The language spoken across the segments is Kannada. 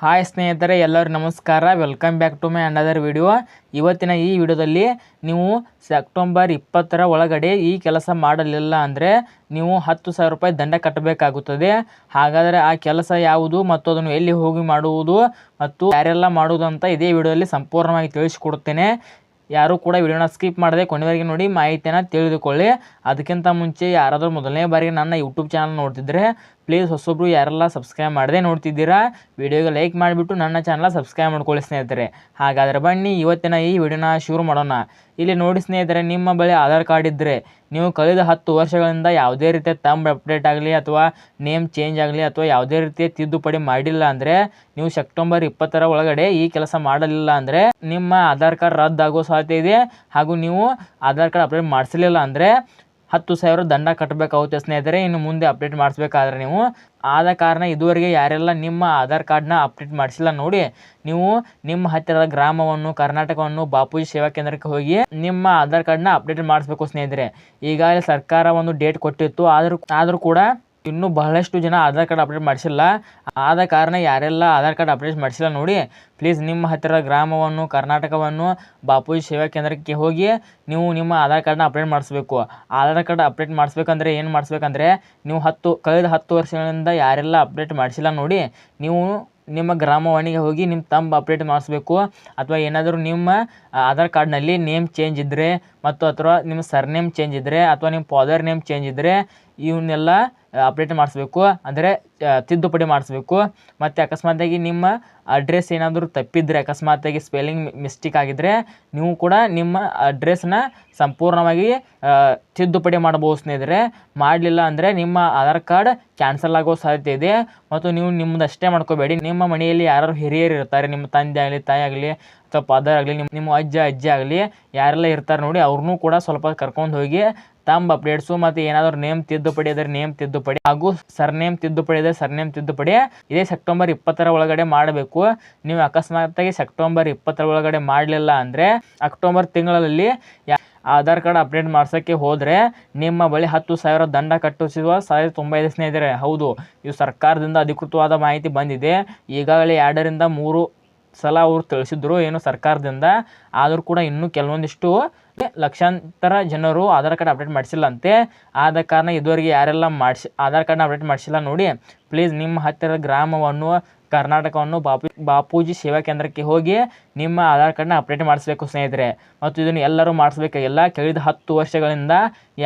ಹಾಯ್ ಸ್ನೇಹಿತರೆ, ಎಲ್ಲರೂ ನಮಸ್ಕಾರ. Welcome back to my another video ಇವತ್ತಿನ ಈ ವಿಡಿಯೋದಲ್ಲಿ ನೀವು ಸೆಪ್ಟೆಂಬರ್ ಇಪ್ಪತ್ತರ ಒಳಗಡೆ ಈ ಕೆಲಸ ಮಾಡಲಿಲ್ಲ ಅಂದರೆ ನೀವು ಹತ್ತು ಸಾವಿರ ರೂಪಾಯಿ ದಂಡ ಕಟ್ಟಬೇಕಾಗುತ್ತದೆ. ಹಾಗಾದರೆ ಆ ಕೆಲಸ ಯಾವುದು ಮತ್ತು ಅದನ್ನು ಎಲ್ಲಿ ಹೋಗಿ ಮಾಡುವುದು ಮತ್ತು ಯಾರೆಲ್ಲ ಮಾಡುವುದು ಅಂತ ಇದೇ ವಿಡಿಯೋದಲ್ಲಿ ಸಂಪೂರ್ಣವಾಗಿ ತಿಳಿಸಿಕೊಡುತ್ತೇನೆ. ಯಾರೂ ಕೂಡ ವಿಡಿಯೋನ ಸ್ಕಿಪ್ ಮಾಡದೆ ಕೊನೆವರೆಗೆ ನೋಡಿ ಮಾಹಿತಿಯನ್ನು ತಿಳಿದುಕೊಳ್ಳಿ. ಅದಕ್ಕಿಂತ ಮುಂಚೆ ಯಾರಾದರೂ ಮೊದಲನೇ ಬಾರಿಗೆ ನನ್ನ ಯೂಟ್ಯೂಬ್ ಚಾನಲ್ ನೋಡ್ತಿದ್ರೆ ಪ್ಲೀಸ್ ಹೊಸೊಬ್ಬರು ಯಾರೆಲ್ಲ ಸಬ್ಸ್ಕ್ರೈಬ್ ಮಾಡದೆ ನೋಡ್ತಿದ್ದೀರಾ, ವಿಡಿಯೋಗೆ ಲೈಕ್ ಮಾಡಿಬಿಟ್ಟು ನನ್ನ ಚಾನಲ್ ಸಬ್ಸ್ಕ್ರೈಬ್ ಮಾಡ್ಕೊಳ್ಳಿ ಸ್ನೇಹಿತರೆ. ಹಾಗಾದರೆ ಬನ್ನಿ, ಇವತ್ತಿನ ಈ ವಿಡಿಯೋನ ಶುರು ಮಾಡೋಣ. ಇಲ್ಲಿ ನೋಡಿ ಸ್ನೇಹಿತರೆ, ನಿಮ್ಮ ಬಳಿ ಆಧಾರ್ ಕಾರ್ಡ್ ಇದ್ದರೆ ನೀವು ಕಳೆದ ಹತ್ತು ವರ್ಷಗಳಿಂದ ಯಾವುದೇ ರೀತಿಯ ತಮ್ಮ ಅಪ್ಡೇಟ್ ಆಗಲಿ ಅಥವಾ ನೇಮ್ ಚೇಂಜ್ ಆಗಲಿ ಅಥವಾ ಯಾವುದೇ ರೀತಿಯ ತಿದ್ದುಪಡಿ ಮಾಡಿಲ್ಲ ಅಂದರೆ ನೀವು ಸೆಪ್ಟೆಂಬರ್ ಇಪ್ಪತ್ತರ ಒಳಗಡೆ ಈ ಕೆಲಸ ಮಾಡಲಿಲ್ಲ ಅಂದರೆ ನಿಮ್ಮ ಆಧಾರ್ ಕಾರ್ಡ್ ರದ್ದಾಗೋ ಸಾಧ್ಯತೆ ಇದೆ ಹಾಗೂ ನೀವು ಆಧಾರ್ ಕಾರ್ಡ್ ಅಪ್ಡೇಟ್ ಮಾಡಿಸಲಿಲ್ಲ ಅಂದರೆ ಹತ್ತು ಸಾವಿರ ದಂಡ ಕಟ್ಟಬೇಕಾಗುತ್ತೆ ಸ್ನೇಹಿತರೆ. ಇನ್ನು ಮುಂದೆ ಅಪ್ಡೇಟ್ ಮಾಡಿಸ್ಬೇಕಾದ್ರೆ ನೀವು ಆದ ಕಾರಣ ಇದುವರೆಗೆ ಯಾರೆಲ್ಲ ನಿಮ್ಮ ಆಧಾರ್ ಕಾರ್ಡ್ನ ಅಪ್ಡೇಟ್ ಮಾಡಿಸಿಲ್ಲ ನೋಡಿ, ನೀವು ನಿಮ್ಮ ಹತ್ತಿರದ ಗ್ರಾಮವನ್ನು, ಕರ್ನಾಟಕವನ್ನು, ಬಾಪೂಜಿ ಸೇವಾ ಕೇಂದ್ರಕ್ಕೆ ಹೋಗಿ ನಿಮ್ಮ ಆಧಾರ್ ಕಾರ್ಡ್ನ ಅಪ್ಡೇಟ್ ಮಾಡಿಸ್ಬೇಕು ಸ್ನೇಹಿತರೆ. ಈಗಾಗಲೇ ಸರ್ಕಾರ ಒಂದು ಡೇಟ್ ಕೊಟ್ಟಿತ್ತು, ಆದರೂ ಆದರೂ ಕೂಡ ಇನ್ನೂ ಬಹಳಷ್ಟು ಜನ ಆಧಾರ್ ಕಾರ್ಡ್ ಅಪ್ಡೇಟ್ ಮಾಡಿಸಿಲ್ಲ. ಆದ ಕಾರಣ ಯಾರೆಲ್ಲ ಆಧಾರ್ ಕಾರ್ಡ್ ಅಪ್ಡೇಟ್ ಮಾಡಿಸಿಲ್ಲ ನೋಡಿ ಪ್ಲೀಸ್ ನಿಮ್ಮ ಹತ್ತಿರ ಗ್ರಾಮವನ್ನು, ಕರ್ನಾಟಕವನ್ನು, ಬಾಪೂಜಿ ಸೇವಾ ಕೇಂದ್ರಕ್ಕೆ ಹೋಗಿ ನೀವು ನಿಮ್ಮ ಆಧಾರ್ ಕಾರ್ಡ್ನ ಅಪ್ಡೇಟ್ ಮಾಡಿಸ್ಬೇಕು. ಆಧಾರ್ ಕಾರ್ಡ್ ಅಪ್ಡೇಟ್ ಮಾಡಿಸ್ಬೇಕಂದ್ರೆ ಏನು ಮಾಡಿಸ್ಬೇಕಂದ್ರೆ, ನೀವು ಹತ್ತು, ಕಳೆದ ಹತ್ತು ವರ್ಷಗಳಿಂದ ಯಾರೆಲ್ಲ ಅಪ್ಡೇಟ್ ಮಾಡಿಸಿಲ್ಲ ನೋಡಿ, ನೀವು ನಿಮ್ಮ ಗ್ರಾಮವಾಣಿಗೆ ಹೋಗಿ ನಿಮ್ಮ ತಂಬ ಅಪ್ಡೇಟ್ ಮಾಡಿಸ್ಬೇಕು. ಅಥವಾ ಏನಾದರೂ ನಿಮ್ಮ ಆಧಾರ್ ಕಾರ್ಡ್ನಲ್ಲಿ ನೇಮ್ ಚೇಂಜ್ ಇದ್ದರೆ ಮತ್ತು ಅಥವಾ ನಿಮ್ಮ ಸರ್ನೇಮ್ ಚೇಂಜ್ ಇದ್ದರೆ ಅಥವಾ ನಿಮ್ಮ ಫಾದರ್ ನೇಮ್ ಚೇಂಜ್ ಇದ್ದರೆ ಇವನ್ನೆಲ್ಲ ಅಪ್ಡೇಟ್ ಮಾಡಿಸ್ಬೇಕು. ಅಂದರೆ ತಿದ್ದುಪಡಿ ಮಾಡಿಸ್ಬೇಕು. ಮತ್ತು ಅಕಸ್ಮಾತಾಗಿ ನಿಮ್ಮ ಅಡ್ರೆಸ್ ಏನಾದರೂ ತಪ್ಪಿದ್ರೆ ಅಕಸ್ಮಾತಾಗಿ ಸ್ಪೆಲ್ಲಿಂಗ್ ಮಿಸ್ಟೇಕ್ ಆಗಿದ್ದರೆ ನೀವು ಕೂಡ ನಿಮ್ಮ ಅಡ್ರೆಸ್ನ ಸಂಪೂರ್ಣವಾಗಿ ತಿದ್ದುಪಡಿ ಮಾಡ್ಬೋದು ಸ್ನೇಹಿತರೆ. ಮಾಡಲಿಲ್ಲ ಅಂದರೆ ನಿಮ್ಮ ಆಧಾರ್ ಕಾರ್ಡ್ ಕ್ಯಾನ್ಸಲ್ ಆಗೋ ಸಾಧ್ಯತೆ ಇದೆ. ಮತ್ತು ನೀವು ನಿಮ್ಮದಷ್ಟೇ ಮಾಡ್ಕೋಬೇಡಿ. ನಿಮ್ಮ ಮನೆಯಲ್ಲಿ ಯಾರು ಹಿರಿಯರು ಇರ್ತಾರೆ, ನಿಮ್ಮ ತಂದೆ ಆಗಲಿ, ತಾಯಿ ಆಗಲಿ ಅಥವಾ ಫಾದರ್ ಆಗಲಿ ನಿಮ್ಮ ನಿಮ್ಮ ಅಜ್ಜ, ಅಜ್ಜಿ ಆಗಲಿ, ಯಾರೆಲ್ಲ ಇರ್ತಾರೆ ನೋಡಿ ಅವ್ರನ್ನೂ ಕೂಡ ಸ್ವಲ್ಪ ಕರ್ಕೊಂಡು ಹೋಗಿ ತಮ್ಮ ಅಪ್ಡೇಟ್ಸು ಮತ್ತು ಏನಾದರೂ ನೇಮ್ ತಿದ್ದುಪಡಿ ಅದರ ನೇಮ್ ತಿದ್ದುಪಡಿ ಹಾಗೂ ಸರ್ನೇಮ್ ತಿದ್ದುಪಡಿ ಆದರೆ ಸರ್ನೇಮ್ ತಿದ್ದುಪಡಿ ಇದೇ ಸೆಪ್ಟೆಂಬರ್ ಇಪ್ಪತ್ತರ ಒಳಗಡೆ ಮಾಡಬೇಕು. ನೀವು ಅಕಸ್ಮಾತಾಗಿ ಸೆಪ್ಟೆಂಬರ್ ಇಪ್ಪತ್ತರ ಒಳಗಡೆ ಮಾಡಲಿಲ್ಲ ಅಂದರೆ ಅಕ್ಟೋಬರ್ ತಿಂಗಳಲ್ಲಿ ಆಧಾರ್ ಕಾರ್ಡ್ ಅಪ್ಡೇಟ್ ಮಾಡ್ಸೋಕ್ಕೆ ಹೋದರೆ ನಿಮ್ಮ ಬಳಿ ಹತ್ತು ಸಾವಿರ ದಂಡ ಕಟ್ಟಿಸುವ ಸಾವಿರದ ತುಂಬ ಇದೆ ಸ್ನೇಹಿತರೆ, ಹೌದು ಇದು ಸರ್ಕಾರದಿಂದ ಅಧಿಕೃತವಾದ ಮಾಹಿತಿ ಬಂದಿದೆ. ಈಗಾಗಲೇ ಎರಡರಿಂದ ಮೂರು ಸಲ ಅವ್ರು ತಿಳಿಸಿದ್ರು ಏನು ಸರ್ಕಾರದಿಂದ. ಆದರೂ ಕೂಡ ಇನ್ನೂ ಕೆಲವೊಂದಿಷ್ಟು ಲಕ್ಷಾಂತರ ಜನರು ಆಧಾರ್ ಕಾರ್ಡ್ ಅಪ್ಡೇಟ್ ಮಾಡಿಸಿಲ್ಲ ಅಂತೆ ಆದ ಕಾರಣ ಇದುವರೆಗೆ ಯಾರೆಲ್ಲ ಮಾಡಿಸಿ, ಆಧಾರ್ ಕಾರ್ಡ್ನ ಅಪ್ಡೇಟ್ ಮಾಡಿಸಿಲ್ಲ ನೋಡಿ. ಪ್ಲೀಸ್ ನಿಮ್ಮ ಹತ್ತಿರದ ಗ್ರಾಮವನ್ನು, ಕರ್ನಾಟಕವನ್ನು ಬಾಪು, ಬಾಪೂಜಿ ಸೇವಾ ಕೇಂದ್ರಕ್ಕೆ ಹೋಗಿ ನಿಮ್ಮ ಆಧಾರ್ ಕಾರ್ಡ್ನ ಅಪ್ಡೇಟ್ ಮಾಡಿಸ್ಬೇಕು ಸ್ನೇಹಿತರೆ. ಮತ್ತು ಇದನ್ನು ಎಲ್ಲರೂ ಮಾಡಿಸ್ಬೇಕಾಗಿಲ್ಲ ಕಳೆದ ಹತ್ತು ವರ್ಷಗಳಿಂದ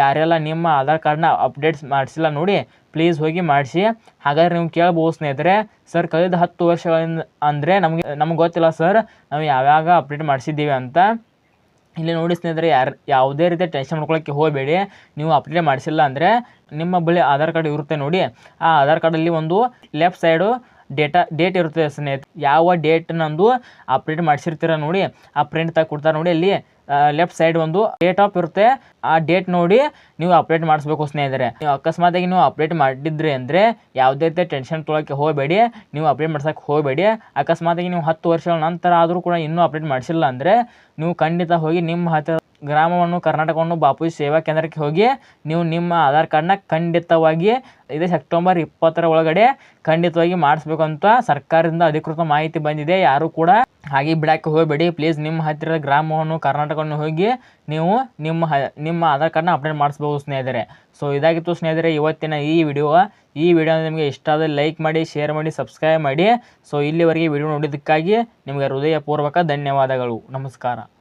ಯಾರೆಲ್ಲ ನಿಮ್ಮ ಆಧಾರ್ ಕಾರ್ಡ್ನ ಅಪ್ಡೇಟ್ಸ್ ಮಾಡಿಸಿಲ್ಲ ನೋಡಿ, ಪ್ಲೀಸ್ ಹೋಗಿ ಮಾಡಿಸಿ. ಹಾಗಾದ್ರೆ ನೀವು ಕೇಳ್ಬೋದು ಸ್ನೇಹಿತರೆ. ಸರ್, ಕಳೆದ ಹತ್ತು ವರ್ಷಗಳಿಂದ ಅಂದರೆ ನಮಗೆ, ನಮ್ಗೆ ಗೊತ್ತಿಲ್ಲ ಸರ್, ನಾವು ಯಾವಾಗ ಅಪ್ಡೇಟ್ ಮಾಡಿಸಿದ್ದೀವಿ ಅಂತ. ಇಲ್ಲಿ ನೋಡಿ ಸ್ನೇಹಿತರೆ, ಯಾರು, ಯಾವುದೇ ರೀತಿಯ ಟೆನ್ಷನ್ ಮಾಡ್ಕೊಳ್ಳೋಕ್ಕೆ ಹೋಗಬೇಡಿ. ನೀವು ಅಪ್ಡೇಟ್ ಮಾಡಿಸಿಲ್ಲ ಅಂದರೆ ನಿಮ್ಮ ಬಳಿ ಆಧಾರ್ ಕಾರ್ಡ್ ಇರುತ್ತೆ ನೋಡಿ. ಆ ಆಧಾರ್ ಕಾರ್ಡಲ್ಲಿ ಒಂದು ಲೆಫ್ಟ್ ಸೈಡು ಡೇಟಾ ಡೇಟ್ ಇರುತ್ತೆ ಸ್ನೇಹಿತ, ಯಾವ ಡೇಟ್ನಂದು ಪ್ರಿಂಟ್ ಮಾಡಿಸಿರ್ತೀರ ನೋಡಿ, ಆ ಪ್ರಿಂಟ್ ತಗ ಕೊಡ್ತಾರೆ ನೋಡಿ ಅಲ್ಲಿ ಲೆಫ್ಟ್ ಸೈಡ್ ಒಂದು ಡೇಟ್ ಆಫ್ ಇರುತ್ತೆ, ಆ ಡೇಟ್ ನೋಡಿ ನೀವು ಅಪ್ಡೇಟ್ ಮಾಡಿಸ್ಬೇಕು ಸ್ನೇಹಿತರೆ. ನೀವು ಅಕಸ್ಮಾತಾಗಿ ನೀವು ಅಪ್ಡೇಟ್ ಮಾಡಿದ್ರಿ ಅಂದರೆ ಯಾವುದೇ ರೀತಿ ಟೆನ್ಷನ್ ತೊಳಕ್ಕೆ ಹೋಗಬೇಡಿ, ನೀವು ಅಪ್ಡೇಟ್ ಮಾಡ್ಸೋಕ್ಕೆ ಹೋಗಬೇಡಿ. ಅಕಸ್ಮಾತಾಗಿ ನೀವು ಹತ್ತು ವರ್ಷಗಳ ನಂತರ ಆದರೂ ಕೂಡ ಇನ್ನೂ ಅಪ್ಡೇಟ್ ಮಾಡಿಸಿಲ್ಲ ಅಂದರೆ ನೀವು ಖಂಡಿತ ಹೋಗಿ ನಿಮ್ಮ ಹತ್ತಿರ ಗ್ರಾಮವನ್ನು, ಕರ್ನಾಟಕವನ್ನು ಬಾಪೂಜಿ ಸೇವಾ ಕೇಂದ್ರಕ್ಕೆ ಹೋಗಿ ನೀವು ನಿಮ್ಮ ಆಧಾರ್ ಕಾರ್ಡ್ನ ಖಂಡಿತವಾಗಿ ಇದೇ ಸೆಪ್ಟೆಂಬರ್ ಇಪ್ಪತ್ತರ ಒಳಗಡೆ ಖಂಡಿತವಾಗಿ ಮಾಡಿಸ್ಬೇಕು ಅಂತ ಸರ್ಕಾರದಿಂದ ಅಧಿಕೃತ ಮಾಹಿತಿ ಬಂದಿದೆ. ಯಾರು ಕೂಡ ಹಾಗೆ ಬಿಡಕ್ಕೆ ಹೋಗಬೇಡಿ. ಪ್ಲೀಸ್ ನಿಮ್ಮ ಹತ್ತಿರದ ಗ್ರಾಮವನ್ನು, ಕರ್ನಾಟಕವನ್ನು ಹೋಗಿ ನೀವು ನಿಮ್ಮ ನಿಮ್ಮ ಆಧಾರ್ ಕಾರ್ಡ್ನ ಅಪ್ಡೇಟ್ ಮಾಡಿಸ್ಬೋದು ಸ್ನೇಹಿತರೆ. ಸೊ, ಇದಾಗಿತ್ತು ಸ್ನೇಹಿತರೆ ಇವತ್ತಿನ ಈ ವಿಡಿಯೋ. ಈ ವಿಡಿಯೋ ನಿಮಗೆ ಇಷ್ಟ ಆದರೆ ಲೈಕ್ ಮಾಡಿ, ಶೇರ್ ಮಾಡಿ, ಸಬ್ಸ್ಕ್ರೈಬ್ ಮಾಡಿ. ಸೊ, ಇಲ್ಲಿವರೆಗೆ ವಿಡಿಯೋ ನೋಡಿದ್ದಕ್ಕಾಗಿ ನಿಮಗೆ ಹೃದಯಪೂರ್ವಕ ಧನ್ಯವಾದಗಳು. ನಮಸ್ಕಾರ.